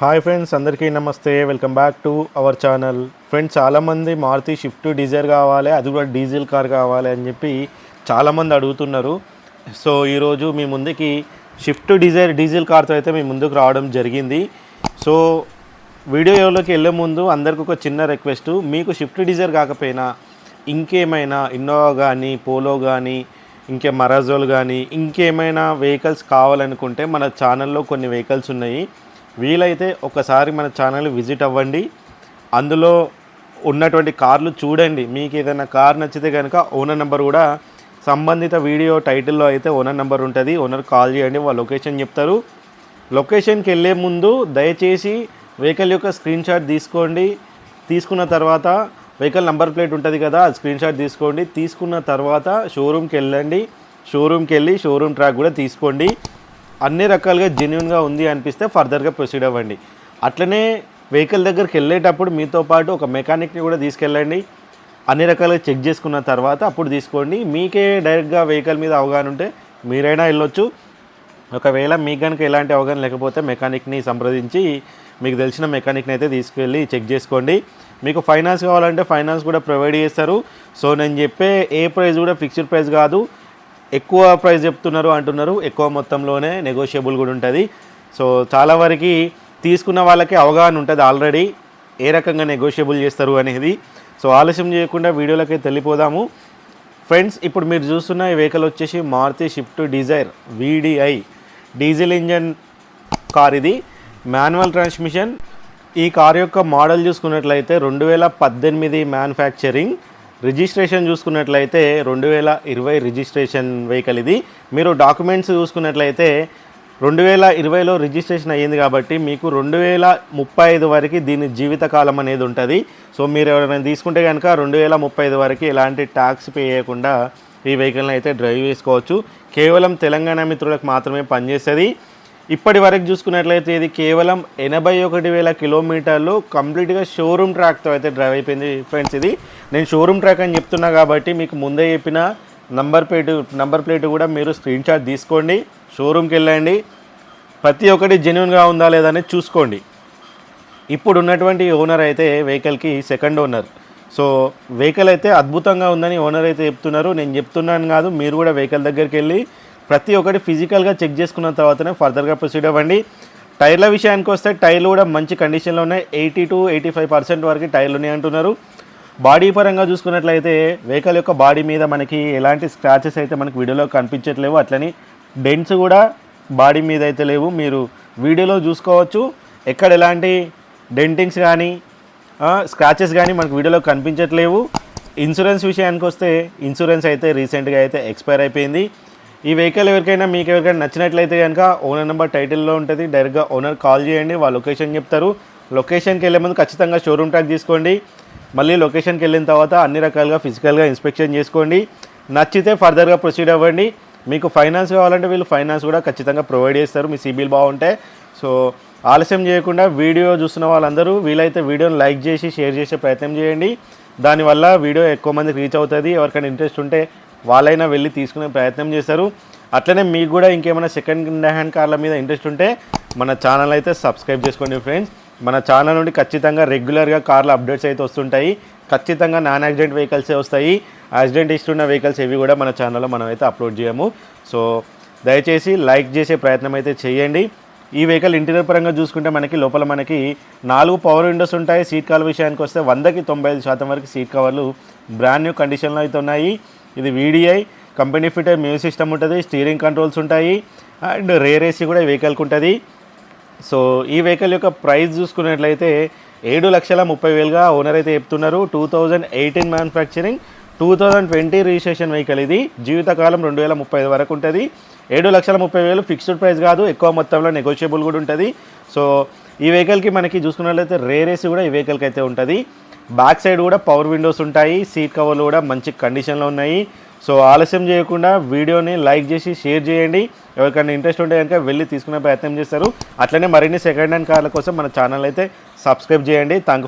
Hi friends అందరికీ namaste. Welcome back to our channel. Friends చాలామంది Maruti shift డీజర్ కావాలి అది కూడా డీజిల్ కార్ కావాలి అని చెప్పి చాలామంది అడుగుతున్నారు. సో ఈరోజు మీ ముందుకి షిఫ్ట్ డిజైర్ డీజిల్ కార్తో అయితే మీ ముందుకు రావడం జరిగింది. సో వీడియోలోకి వెళ్ళే ముందు అందరికి ఒక చిన్న రిక్వెస్ట్. మీకు షిఫ్ట్ డిజైర్ కాకపోయినా ఇంకేమైనా ఇన్నోవా కానీ పోలో కానీ ఇంకే మరాజోలు కానీ ఇంకేమైనా వెహికల్స్ కావాలనుకుంటే మన ఛానల్లో కొన్ని వెహికల్స్ ఉన్నాయి. వీలైతే ఒకసారి మన ఛానల్ విజిట్ అవ్వండి. అందులో ఉన్నటువంటి కార్లు చూడండి. మీకు ఏదైనా కార్ నచ్చితే కనుక ఓనర్ నెంబర్ కూడా సంబంధిత వీడియో టైటిల్లో అయితే ఓనర్ నెంబర్ ఉంటుంది. ఓనర్ కాల్ చేయండి వాళ్ళ లొకేషన్ చెప్తారు. లొకేషన్కి వెళ్ళే ముందు దయచేసి వెహికల్ యొక్క స్క్రీన్ షాట్ తీసుకోండి. తీసుకున్న తర్వాత వెహికల్ నంబర్ ప్లేట్ ఉంటుంది కదా అది స్క్రీన్ షాట్ తీసుకోండి. తీసుకున్న తర్వాత షోరూమ్కి వెళ్ళండి. షోరూమ్కి వెళ్ళి షోరూమ్ ట్రాక్ కూడా తీసుకోండి. అన్ని రకాలుగా జెన్యున్గా ఉంది అనిపిస్తే ఫర్దర్గా ప్రొసీడ్ అవ్వండి. అట్లనే వెహికల్ దగ్గరికి వెళ్ళేటప్పుడు మీతో పాటు ఒక మెకానిక్ని కూడా తీసుకెళ్ళండి. అన్ని రకాలుగా చెక్ చేసుకున్న తర్వాత అప్పుడు తీసుకోండి. మీకే డైరెక్ట్గా వెహికల్ మీద అవగాహన ఉంటే మీరైనా వెళ్ళొచ్చు. ఒకవేళ మీకు కనుక ఎలాంటి అవగాహన లేకపోతే మెకానిక్ని సంప్రదించి మీకు తెలిసిన మెకానిక్ని అయితే తీసుకెళ్ళి చెక్ చేసుకోండి. మీకు ఫైనాన్స్ కావాలంటే ఫైనాన్స్ కూడా ప్రొవైడ్ చేస్తారు. సో నేను చెప్పే ఏ ప్రైస్ కూడా ఫిక్స్డ్ ప్రైస్ కాదు. ఎక్కువ ప్రైస్ చెప్తున్నారు అంటున్నారు. ఎక్కువ మొత్తంలోనే నెగోషియబుల్ కూడా ఉంటుంది. సో చాలా వరకు తీసుకున్న వాళ్ళకి అవగాహన ఉంటుంది ఆల్రెడీ ఏ రకంగా నెగోషియబుల్ చేస్తారు అనేది. సో ఆలస్యం చేయకుండా వీడియోలకి వెళ్ళిపోదాము. ఫ్రెండ్స్ ఇప్పుడు మీరు చూస్తున్న ఈ వెహికల్ వచ్చేసి Maruti Swift Dzire VDi diesel engine car ఇది. మాన్యువల్ ట్రాన్స్మిషన్ ఈ కార్ యొక్క మోడల్ చూసుకున్నట్లయితే రెండు వేల పద్దెనిమిది మ్యానుఫ్యాక్చరింగ్ రిజిస్ట్రేషన్ చూసుకున్నట్లయితే రెండు వేల ఇరవై రిజిస్ట్రేషన్ వెహికల్ ఇది. మీరు డాక్యుమెంట్స్ చూసుకున్నట్లయితే రెండు వేల ఇరవైలో రిజిస్ట్రేషన్ అయ్యింది కాబట్టి మీకు రెండు వేల ముప్పై ఐదు వరకు దీని జీవితకాలం అనేది ఉంటుంది. సో మీరు ఎవరైనా తీసుకుంటే కనుక రెండు వేల ముప్పై ఐదు వరకు ఎలాంటి ట్యాక్స్ పే చేయకుండా ఈ వెహికల్ని అయితే డ్రైవ్ చేసుకోవచ్చు. కేవలం తెలంగాణ మిత్రులకు మాత్రమే పనిచేస్తుంది. ఇప్పటి వరకు చూసుకున్నట్లయితే ఇది కేవలం ఎనభై ఒకటి వేల కిలోమీటర్లు కంప్లీట్గా షోరూమ్ ట్రాక్తో అయితే డ్రైవ్ అయిపోయింది ఫ్రెండ్స్ ఇది. నేను షోరూమ్ ట్రాక్ అని చెప్తున్నా కాబట్టి మీకు ముందే చెప్పిన నంబర్ ప్లేట్ నంబర్ ప్లేట్ కూడా మీరు స్క్రీన్ షాట్ తీసుకోండి షోరూమ్కి వెళ్ళండి. ప్రతి ఒక్కటి జెన్యున్గా ఉందా లేదా అనేది చూసుకోండి. ఇప్పుడు ఉన్నటువంటి ఓనర్ అయితే వెహికల్కి సెకండ్ ఓనర్. సో వెహికల్ అయితే అద్భుతంగా ఉందని ఓనర్ అయితే చెప్తున్నారు. నేను చెప్తున్నాను కాదు మీరు కూడా వెహికల్ దగ్గరికి వెళ్ళి ప్రతి ఒక్కటి ఫిజికల్గా చెక్ చేసుకున్న తర్వాతనే ఫర్దర్గా ప్రొసీడ్ అవ్వండి. టైర్ల విషయానికి వస్తే టైర్లు కూడా మంచి కండిషన్లో ఉన్నాయి. Eighty to eighty five percent వరకు టైర్లు ఉన్నాయి అంటున్నారు. బాడీ పరంగా చూసుకున్నట్లయితే వెహికల్ యొక్క బాడీ మీద మనకి ఎలాంటి స్క్రాచెస్ అయితే మనకి వీడియోలో కనిపించట్లేవు. అట్లని డెంట్స్ కూడా బాడీ మీద అయితే లేవు. మీరు వీడియోలో చూసుకోవచ్చు. ఎక్కడ ఎలాంటి డెంటింగ్స్ కానీ స్క్రాచెస్ కానీ మనకు వీడియోలో కనిపించట్లేవు. ఇన్సూరెన్స్ విషయానికి వస్తే ఇన్సూరెన్స్ అయితే రీసెంట్గా అయితే ఎక్స్పైర్ అయిపోయింది. ఈ వెహికల్ ఎవరికైనా మీకు ఎవరికైనా నచ్చినట్లయితే కనుక ఓనర్ నెంబర్ టైటిల్లో ఉంటుంది. డైరెక్ట్గా ఓనర్ కాల్ చేయండి. వాళ్ళ లొకేషన్ చెప్తారు. లొకేషన్కి వెళ్ళే ముందు ఖచ్చితంగా షోరూమ్ ట్యాక్ తీసుకోండి. మళ్ళీ లొకేషన్కి వెళ్ళిన తర్వాత అన్ని రకాలుగా ఫిజికల్గా ఇన్స్పెక్షన్ చేసుకోండి. నచ్చితే ఫర్దర్గా ప్రొసీడ్ అవ్వండి. మీకు ఫైనాన్స్ కావాలంటే వీళ్ళు ఫైనాన్స్ కూడా ఖచ్చితంగా ప్రొవైడ్ చేస్తారు. మీ సిబిల్ బాగుంటే. సో ఆలస్యం చేయకుండా వీడియో చూస్తున్న వాళ్ళందరూ వీలైతే వీడియోని లైక్ చేసి షేర్ చేసే ప్రయత్నం చేయండి. దానివల్ల వీడియో ఎక్కువ మందికి రీచ్ అవుతుంది. ఎవరికైనా ఇంట్రెస్ట్ ఉంటే వాళ్ళైనా వెళ్ళి తీసుకునే ప్రయత్నం చేస్తారు అట్లనే మీకు కూడా ఇంకేమైనా సెకండ్ హ్యాండ్ కార్ల మీద ఇంట్రెస్ట్ ఉంటే మన ఛానల్ అయితే సబ్స్క్రైబ్ చేసుకోండి ఫ్రెండ్స్ మన ఛానల్ నుండి ఖచ్చితంగా రెగ్యులర్గా కార్ల అప్డేట్స్ అయితే వస్తుంటాయి. ఖచ్చితంగా నాన్ యాక్సిడెంట్ వెహికల్సే వస్తాయి. యాక్సిడెంట్ ఇస్తున్న వెహికల్స్ ఇవి కూడా మన ఛానల్లో మనం అయితే అప్లోడ్ చేయము. సో దయచేసి లైక్ చేసే ప్రయత్నం అయితే చేయండి. ఈ వెహికల్ ఇంటీరియర్ పరంగా చూసుకుంటే మనకి లోపల మనకి నాలుగు పవర్ విండోస్ ఉంటాయి. సీట్ కవర్ విషయానికి వస్తే వందకి తొంభై ఐదు శాతం వరకు సీట్ కవర్లు బ్రాండ్ న్యూ కండిషన్లో అయితే ఉన్నాయి. ఇది VDi company fitter music system ఉంటుంది స్టీరింగ్ కంట్రోల్స్ ఉంటాయి అండ్ రేర్ ఏసీ కూడా ఈ వెహికల్కి ఉంటుంది. సో ఈ వెహికల్ యొక్క ప్రైస్ చూసుకున్నట్లయితే ఏడు లక్షల ముప్పై వేలుగా ఓనర్ అయితే చెప్తున్నారు. Two thousand eighteen manufacturing two thousand twenty registration vehicle ఇది. జీవితకాలం రెండు వేల ముప్పై ఐదు వరకు ఉంటుంది. ఏడు లక్షల ముప్పై వేలు ఫిక్స్డ్ ప్రైస్ కాదు ఎక్కువ మొత్తంలో నెగోషియబుల్ కూడా ఉంటుంది. సో ఈ వెహికల్కి మనకి చూసుకున్నట్లయితే రేర్ ఏసీ కూడా ఈ వెహికల్కి అయితే ఉంటుంది. బ్యాక్ సైడ్ కూడా పవర్ విండోస్ ఉంటాయి సీట్ కవర్లు కూడా మంచి కండిషన్లో ఉన్నాయి. సో ఆలస్యం చేయకుండా వీడియోని లైక్ చేసి షేర్ చేయండి. ఎవరికైనా ఇంట్రెస్ట్ ఉంటే కనుక వెళ్ళి తీసుకునే ప్రయత్నం చేస్తారు. అట్లనే మరిన్ని సెకండ్ హ్యాండ్ కార్ల కోసం మన ఛానల్ అయితే సబ్స్క్రైబ్ చేయండి. థ్యాంక్